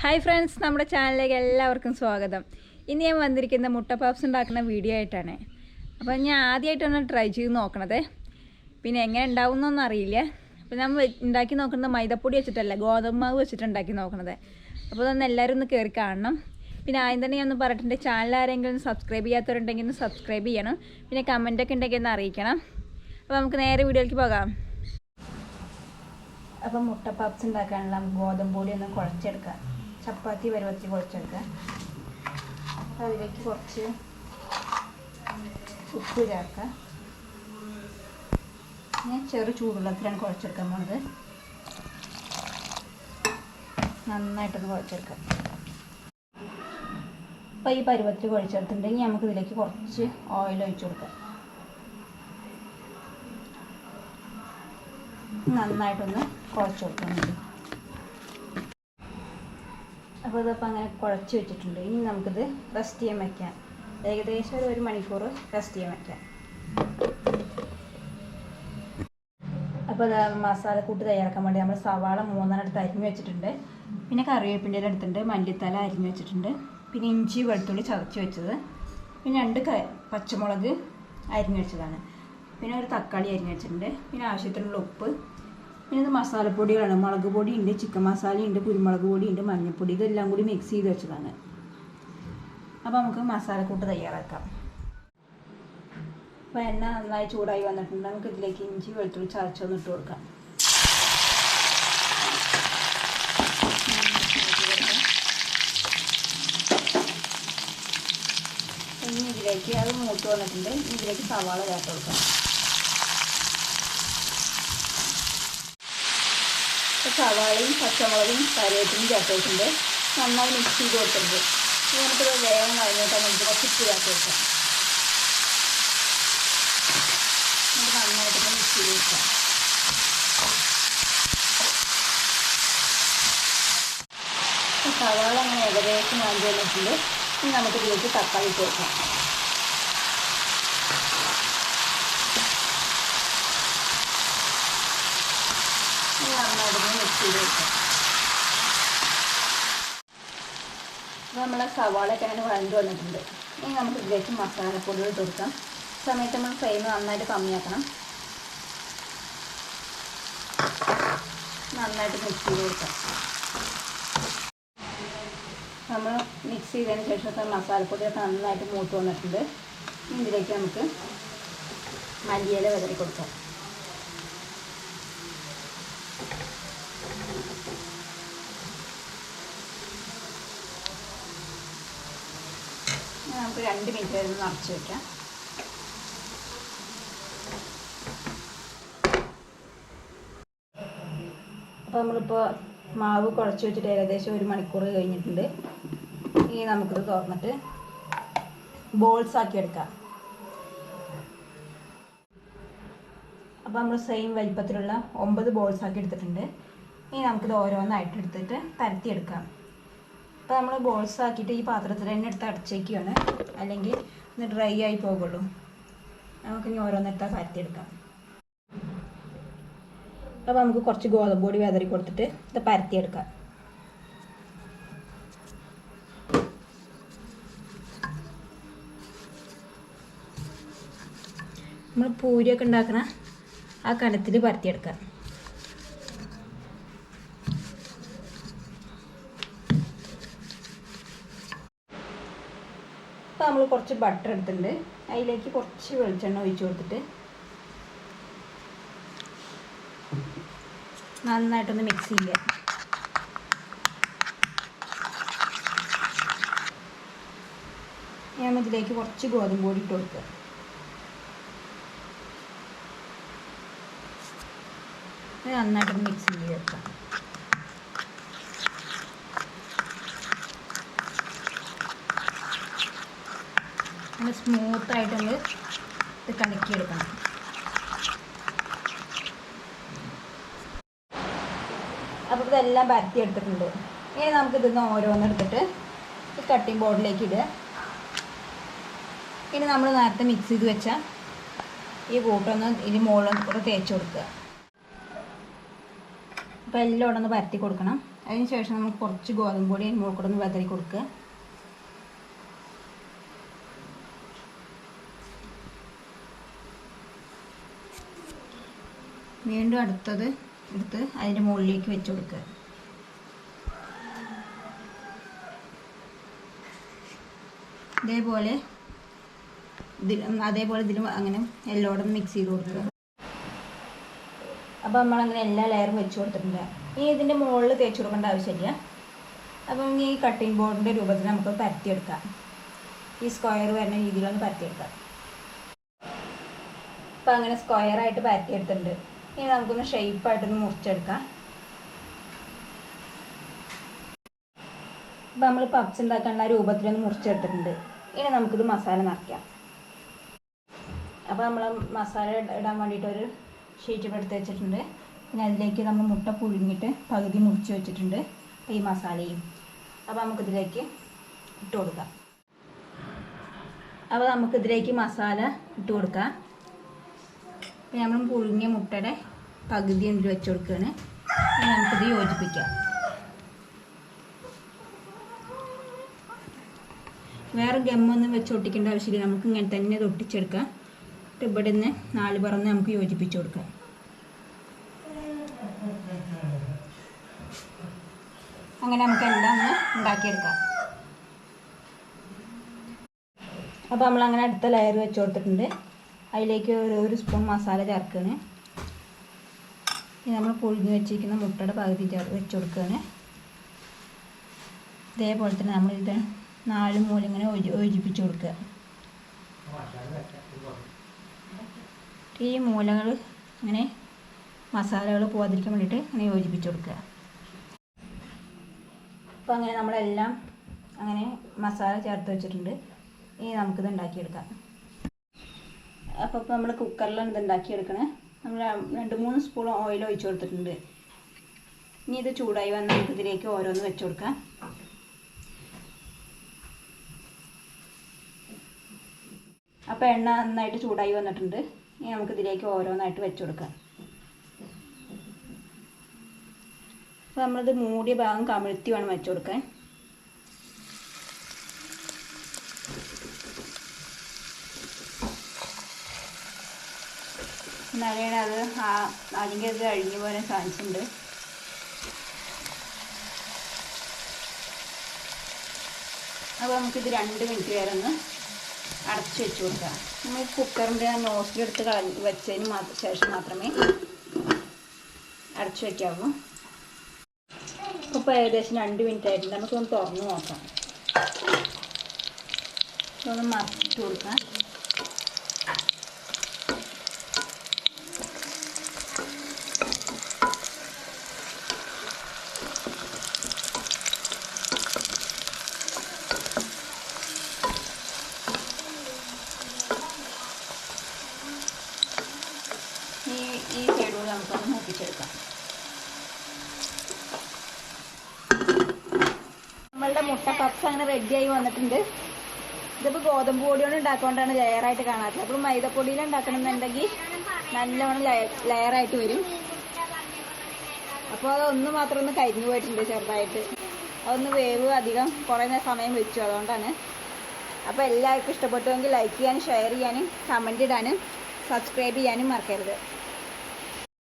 Hi friends നമ്മുടെ ചാനലിലേക്ക് എല്ലാവർക്കും സ്വാഗതം. ഇന്ന് ഞാൻ വന്നിരിക്കുന്ന മുട്ട പപ്സ് ഉണ്ടാക്കുന്ന വീഡിയോ ആയിട്ടാണ്. അപ്പോൾ ഞാൻ ആദ്യമായിട്ടാണ് ട്രൈ ചെയ്ത് നോക്കണത്. പിന്നെ എങ്ങനെ ഉണ്ടാവും എന്നൊന്നും അറിയില്ല അപ്പോൾ നമ്മൾ ഉണ്ടാക്കി നോക്കുന്നത് മൈദപ്പൊടി വെച്ചിട്ടല്ല ഗോതമ്പ് മാവ് വെച്ചിട്ട് ഉണ്ടാക്കി നോക്കണത്. അപ്പോൾ അതൊന്ന് എല്ലാവരും ഒന്ന് കയറി കാണണം. പിന്നെ ആദ്യം തന്നെ ഞാൻ ഒന്ന് പറഞ്ഞിട്ടുണ്ട് ചാനൽ ആരെങ്കിലും സബ്സ്ക്രൈബ് ചെയ്യാത്തവരുണ്ടെങ്കിൽ ഒന്ന് സബ്സ്ക്രൈബ് ചെയ്യണം. പിന്നെ കമന്റൊക്കെ ഉണ്ടെങ്കിൽ ഒന്ന് അറിയിക്കണം. അപ്പോൾ നമുക്ക് നേരെ വീഡിയോയിലേക്ക് പോകാം. അപ്പം മുട്ട പപ്സ് ഉണ്ടാക്കാനുള്ള ഗോതമ്പ് പൊടി ഒന്ന് കുഴച്ചെടുക്കാം. ചപ്പാത്തി പരുവത്തിൽ കുഴച്ചെടുക്കാം അപ്പം അതിലേക്ക് കുറച്ച് ഉപ്പ് ചേർക്കാം. ഞാൻ ചെറു ചൂടുവെള്ളത്തിലാണ് കുഴച്ചെടുക്കാൻ പോണത്. നന്നായിട്ടൊന്ന് കുഴച്ചെടുക്കാം. അപ്പം ഈ പരുവത്തിൽ കുഴച്ചെടുത്തിട്ടുണ്ടെങ്കിൽ നമുക്ക് ഇതിലേക്ക് കുറച്ച് ഓയിൽ ഒഴിച്ചു കൊടുക്കാം. നന്നായിട്ടൊന്ന് കുഴച്ച് കൊടുക്കാൻ വേണ്ടി അപ്പോൾ ഇതിപ്പോൾ അങ്ങനെ കുഴച്ച് വെച്ചിട്ടുണ്ട്. ഇനി നമുക്കിത് റെസ്റ്റ് ചെയ്യാൻ വയ്ക്കാം ഏകദേശം ഒരു ഒരു മണിക്കൂർ റെസ്റ്റ് ചെയ്യാൻ വയ്ക്കാം അപ്പോൾ ഇത് മസാലക്കൂട്ട് തയ്യാറാക്കാൻ വേണ്ടി നമ്മൾ സവാള മൂന്നെണ്ണം അരിഞ്ഞ് വെച്ചിട്ടുണ്ട്. പിന്നെ കറിവേപ്പിന്റെ എടുത്തിട്ടുണ്ട്. മല്ലിത്തല അരിഞ്ഞ് വെച്ചിട്ടുണ്ട്. പിന്നെ ഇഞ്ചി വെളുത്തുള്ളി ചതച്ച് വെച്ചത്. പിന്നെ രണ്ട് പച്ചമുളക് അരിഞ്ഞ് വെച്ചതാണ്. പിന്നെ ഒരു തക്കാളി അരിഞ്ഞ് വെച്ചിട്ടുണ്ട്. പിന്നെ ആവശ്യത്തിനുള്ള ഉപ്പ്. പിന്നെ ഇത് മസാലപ്പൊടികളാണ്. മുളക് പൊടി ഉണ്ട് ചിക്കൻ മസാല ഉണ്ട് കുരുമുളക് പൊടി ഉണ്ട് മഞ്ഞൾപ്പൊടി ഇതെല്ലാം കൂടി മിക്സ് ചെയ്ത് വെച്ചതാണ്. അപ്പോൾ നമുക്ക് മസാലക്കൂട്ട് തയ്യാറാക്കാം. അപ്പോൾ എണ്ണ നന്നായി ചൂടായി വന്നിട്ടുണ്ട്. നമുക്ക് ഇതിലേക്ക് ഇഞ്ചി വെളുത്തുള്ളി ചതച്ചൊന്ന് ഇട്ട് കൊടുക്കാം. ഇനി ഇതിലേക്ക് അത് മൂത്ത് വന്നിട്ടുണ്ട്. ഇതിലേക്ക് സവാള ചേർത്ത് കൊടുക്കാം. സവാളയും പച്ചമുളകും കറിവേപ്പിനും ചേർത്തിട്ടുണ്ട് നന്നായി മിക്സ് ചെയ്ത് കൊടുത്തിട്ടുണ്ട്. ഇനി നമുക്ക് വേഗം കഴിഞ്ഞിട്ട് നമുക്ക് കുറച്ച് ചേർത്ത് വെക്കാം നന്നായിട്ട് മിക്സ് ചെയ്ത് വെക്കാം സവാള അങ്ങനെ ഏകദേശം ഞാൻ വന്നിട്ടുണ്ട്. ഇനി നമുക്ക് ഇതിലേക്ക് തക്കാളി ഇട്ട് കൊടുക്കാം ഇനി നന്നായിട്ട് മിക്സ് ചെയ്ത് നമ്മളെ സവാളയൊക്കെ അങ്ങനെ വഴണ്ട് വന്നിട്ടുണ്ട്. ഇനി നമുക്ക് ഇതിലേക്ക് മസാലപ്പൊടികൾ കൊടുക്കാം സമയത്ത് നമ്മൾ ഫ്ലെയിം നന്നായിട്ട് കമ്മിയാക്കണം. നന്നായിട്ട് മിക്സ് ചെയ്ത് കൊടുക്കാം. നമ്മൾ മിക്സ് ചെയ്തതിന് ശേഷം മസാലപ്പൊടിയൊക്കെ നന്നായിട്ട് മൂത്ത് വന്നിട്ടുണ്ട്. ഇതിലേക്ക് നമുക്ക് മല്ലിയില വിതറി കൊടുക്കാം. നമുക്ക് രണ്ട് മിനിറ്റ് വരെ നിറച്ച് വെക്കാം. അപ്പോൾ നമ്മളിപ്പോൾ മാവ് കുഴച്ച് വെച്ചിട്ട് ഏകദേശം ഒരു മണിക്കൂർ കഴിഞ്ഞിട്ടുണ്ട്. ഇനി നമുക്കിത് തുറന്നിട്ട് ബോൾസ് ആക്കി എടുക്കാം. അപ്പോൾ നമ്മൾ സെയിം വലിപ്പത്തിലുള്ള ഒമ്പത് ബോൾസ് ആക്കി എടുത്തിട്ടുണ്ട്. ഇനി നമുക്കിത് ഓരോന്നായിട്ട് എടുത്തിട്ട് പരത്തിയെടുക്കാം അപ്പോൾ നമ്മൾ ബോൾസ് ആക്കിയിട്ട് ഈ പാത്രത്തിൽ തന്നെ എടുത്ത് അടച്ചേക്കുകയാണ് അല്ലെങ്കിൽ ഒന്ന് ഡ്രൈ ആയി പോകുള്ളൂ നമുക്കിനി ഓരോന്നെടുത്താൽ പരത്തിയെടുക്കാം. അപ്പോൾ നമുക്ക് കുറച്ച് ഗോതമ്പ് പൊടി വിതറി കൊടുത്തിട്ട് ഇത് പരത്തിയെടുക്കാം. നമ്മൾ പൂരിയൊക്കെ ഉണ്ടാക്കണ ആ കനത്തിൽ പരത്തിയെടുക്കാം. നമ്മൾ കുറച്ച് ബട്ടർ എടുത്തിട്ടുണ്ട്. അതിലേക്ക് കുറച്ച് വെളിച്ചെണ്ണ ഒഴിച്ചു കൊടുത്തിട്ട് നന്നായിട്ടൊന്ന് മിക്സ് ചെയ്യുക. ഞാൻ ഇതിലേക്ക് കുറച്ച് ഗോതമ്പ് പൊടി ഇട്ട് കൊടുക്കുക. നന്നായിട്ടൊന്ന് മിക്സ് ചെയ്ത് സ്മൂത്തായിട്ടൊന്ന് ഇത് കലക്കിയെടുക്കണം. അപ്പോൾ ഇതെല്ലാം എടുത്തിട്ടുണ്ട്. ഇനി നമുക്ക് ഇതൊന്ന് ഓരോന്നെടുത്തിട്ട് ഈ കട്ടിംഗ് ബോർഡിലേക്ക് ഇടുക. ഇനി നമ്മൾ നേരത്തെ മിക്സ് ചെയ്ത് വെച്ച ഈ കൂട്ടൊന്ന് ഇനി മുകളിൽ കൂടെ തേച്ച് കൊടുക്കുക. അപ്പോൾ എല്ലാം ഒന്ന് പരത്തി കൊടുക്കണം. അതിന് ശേഷം നമുക്ക് കുറച്ച് ഗോതമ്പ് പൊടി മുകളിൽ കൂടെ ഒന്ന് വെതറി കൊടുക്കുക. വീണ്ടും അടുത്തത് എടുത്ത് അതിന്റെ മുകളിലേക്ക് വെച്ച് കൊടുക്കുക. ഇതേപോലെ അതേപോലെ ഇതിലും അങ്ങനെ എല്ലോടും മിക്സ് ചെയ്ത് കൊടുക്കുക. അപ്പോൾ നമ്മളങ്ങനെ എല്ലാ ലെയറും വെച്ച് കൊടുത്തിട്ടുണ്ട്. ഇനി ഇതിന്റെ മുകളിൽ തേച്ച് കൊടുക്കേണ്ട ആവശ്യമില്ല. അപ്പം ഈ കട്ടിംഗ് ബോർഡിന്റെ രൂപത്തിൽ നമുക്ക് പരത്തിയെടുക്കാം. ഈ സ്ക്വയർ വരുന്ന രീതിയിലൊന്ന് പരത്തിയെടുക്കാം. അപ്പം അങ്ങനെ സ്ക്വയറായിട്ട് പരത്തിയെടുത്തിട്ടുണ്ട്. ഇനി നമുക്കൊന്ന് ഷെയ്പ്പായിട്ടൊന്ന് മുറിച്ചെടുക്കാം. ഇപ്പം നമ്മൾ പപ്സ് ഉണ്ടാക്കാനുള്ള രൂപത്തിലൊന്ന് മുറിച്ചെടുത്തിട്ടുണ്ട്. ഇനി നമുക്കിത് മസാല നിറയ്ക്കാം. അപ്പോൾ നമ്മൾ മസാല ഇടാൻ വേണ്ടിയിട്ട് ഒരു ഷീറ്റ് എടുത്ത് വെച്ചിട്ടുണ്ട്. പിന്നെ അതിലേക്ക് നമ്മൾ മുട്ട പുഴുങ്ങിയിട്ട് പകുതി മുറിച്ച് വെച്ചിട്ടുണ്ട് ഈ മസാലയും. അപ്പോൾ നമുക്കിതിലേക്ക് ഇട്ട് കൊടുക്കാം. അപ്പോൾ നമുക്കിതിലേക്ക് മസാല ഇട്ട് കൊടുക്കാം. പിന്നെ നമ്മൾ പുഴുങ്ങിയ മുട്ടയുടെ പകുതി എന്തിൽ വെച്ച് കൊടുക്കുകയാണ് നമുക്കിത് യോജിപ്പിക്കാം. വേറെ ഗമ്മൊന്നും വെച്ച് ഒട്ടിക്കേണ്ട ആവശ്യമില്ല. നമുക്ക് ഇങ്ങനെ തന്നെ ഇത് ഒട്ടിച്ചെടുക്കാം. എന്നിട്ട് ഇവിടെ നിന്ന് നാല് പറന്ന് നമുക്ക് യോജിപ്പിച്ച് കൊടുക്കാം. അങ്ങനെ നമുക്ക് എല്ലാം ഒന്ന് ഉണ്ടാക്കിയെടുക്കാം. അപ്പോൾ നമ്മൾ അങ്ങനെ അടുത്ത ലെയർ വെച്ച് കൊടുത്തിട്ടുണ്ട്. അതിലേക്ക് ഒരു ഒരു സ്പൂൺ മസാല ചേർക്കുകയാണ് നമ്മൾ പൊഴിഞ്ഞ് വെച്ചിരിക്കുന്ന മുട്ടയുടെ പകുതി വെച്ച് കൊടുക്കുകയാണ് ഇതേപോലെ തന്നെ നമ്മൾ ഇത് നാല് മൂലം ഇങ്ങനെ യോജിപ്പിച്ച് കൊടുക്കുക. ഈ മൂലകൾ ഇങ്ങനെ മസാലകൾ പോകാതിരിക്കാൻ വേണ്ടിയിട്ട് ഇങ്ങനെ യോജിപ്പിച്ച് കൊടുക്കുക. അപ്പോൾ അങ്ങനെ നമ്മളെല്ലാം അങ്ങനെ മസാല ചേർത്ത് വെച്ചിട്ടുണ്ട്. ഇനി നമുക്കിത് ഉണ്ടാക്കിയെടുക്കാം. അപ്പോൾ ഇപ്പോൾ നമ്മൾ കുക്കറിലാണ് ഇത് ഉണ്ടാക്കിയെടുക്കണേ നമ്മൾ രണ്ട് മൂന്ന് സ്പൂൺ ഓയിൽ ഒഴിച്ച് കൊടുത്തിട്ടുണ്ട്. ഇനി ഇത് ചൂടായി വന്ന് നമുക്ക് ഇതിലേക്ക് ഓരോന്ന് വെച്ച് കൊടുക്കാം. അപ്പോൾ എണ്ണ നന്നായിട്ട് ചൂടായി വന്നിട്ടുണ്ട്. ഇനി നമുക്ക് ഇതിലേക്ക് ഓരോന്നായിട്ട് വെച്ച് കൊടുക്കാം. അപ്പോൾ നമ്മളിത് മൂടിയ ഭാഗം കമിഴ്ത്തി വേണം വെച്ച് കൊടുക്കാൻ. എന്നാലാണ് അത് ആ അല്ലെങ്കിൽ അത് അഴിഞ്ഞു പോകാൻ ചാൻസ് ഉണ്ട് അപ്പോൾ നമുക്കിത് രണ്ട് മിനിറ്റ് വരെ ഒന്ന് അടച്ചു വെച്ച് കൊടുക്കാം. നമ്മൾ കുക്കറിന്റെ ആ നോസിലെടുത്ത് കളഞ്ഞ് വെച്ചതിന് മാത്രം ശേഷം മാത്രമേ അടച്ചു വയ്ക്കാവൂ ഇപ്പോൾ ഏകദേശം രണ്ട് മിനിറ്റ് ആയിട്ടുണ്ട്. നമുക്കൊന്ന് തുറന്ന് നോക്കാം. ഒന്ന് മറിച്ചിട്ട് കൊടുക്കാം ഈ ഈ സൈഡുകൂടെ നമുക്കൊന്ന് നമ്മളുടെ മുട്ട പപ്സ് അങ്ങനെ റെഡിയായി വന്നിട്ടുണ്ട്. ഇതിപ്പോ ഗോതമ്പ് പൊടി കൊണ്ട് ഉണ്ടാക്കൊണ്ടാണ് ലെയറായിട്ട് കാണാത്തത് അപ്പോൾ മൈദപ്പൊടിയിൽ ഉണ്ടാക്കണമെന്നുണ്ടെങ്കിൽ നല്ലവണ്ണം ലെയറായിട്ട് വരും. അപ്പോൾ അതൊന്ന് മാത്രം ഒന്ന് കരിഞ്ഞു പോയിട്ടുണ്ട് ചെറുതായിട്ട്. അതൊന്ന് വേവ് അധികം കുറേ സമയം വെച്ചു അതുകൊണ്ടാണ്. അപ്പോൾ എല്ലാവർക്കും ഇഷ്ടപ്പെട്ടുവെങ്കിൽ ലൈക്ക് ചെയ്യാനും ഷെയർ ചെയ്യാനും കമന്റ് ഇടാനും സബ്സ്ക്രൈബ് ചെയ്യാനും മറക്കരുത്.